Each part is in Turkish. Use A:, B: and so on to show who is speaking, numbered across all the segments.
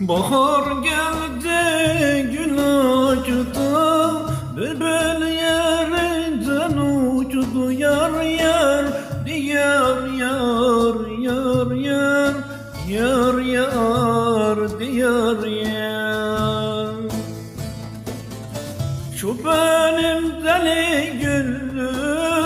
A: Bahar geldi gül açtı Bülbül yerinden uçtu yar yar Diyar yar yar yar Yar yar diyar yar. Şu benim deli gülüm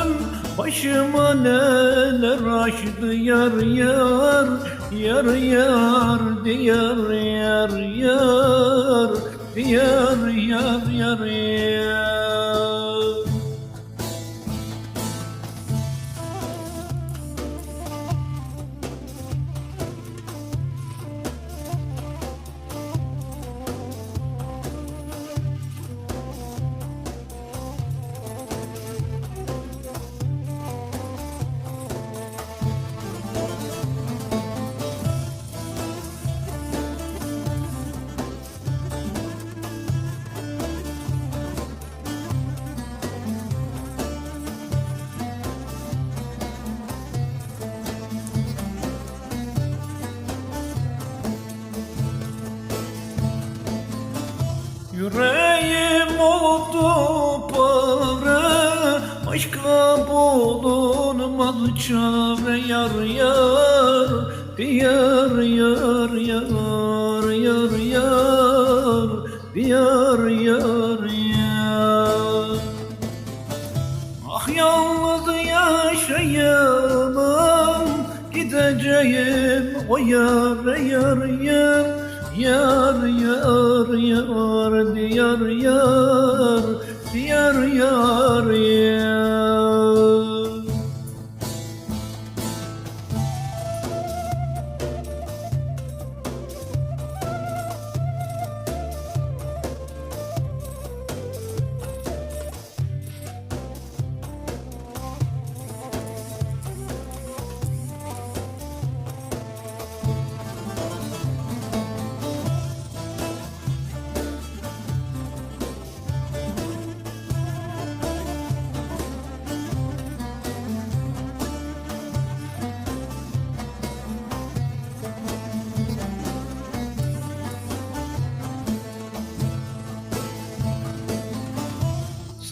A: Başıma neler açtı yar yar Yar yar diyar yar yar Diyar yar yar. yar Yüreğim oldu para Aşka bulunmaz çare yar yar Diyar yar yar yar yar Diyar yar yar. Ah yalnız yaşayamam Gideceğim o yar yar yar Yar yar yar diyar yar. Diyar yar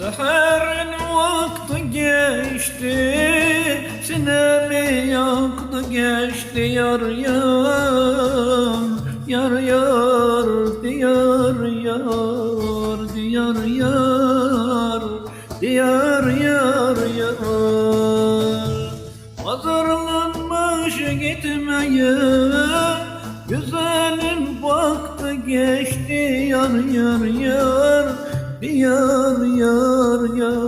A: Seherin vakti geçti Sinemi yaktı geçti yar yar. Yar yar diyar yar Diyar yar Diyar yar yar. Hazırlanmış gitmeye Güzelim vakti geçti yar yar yar Diyar yar yar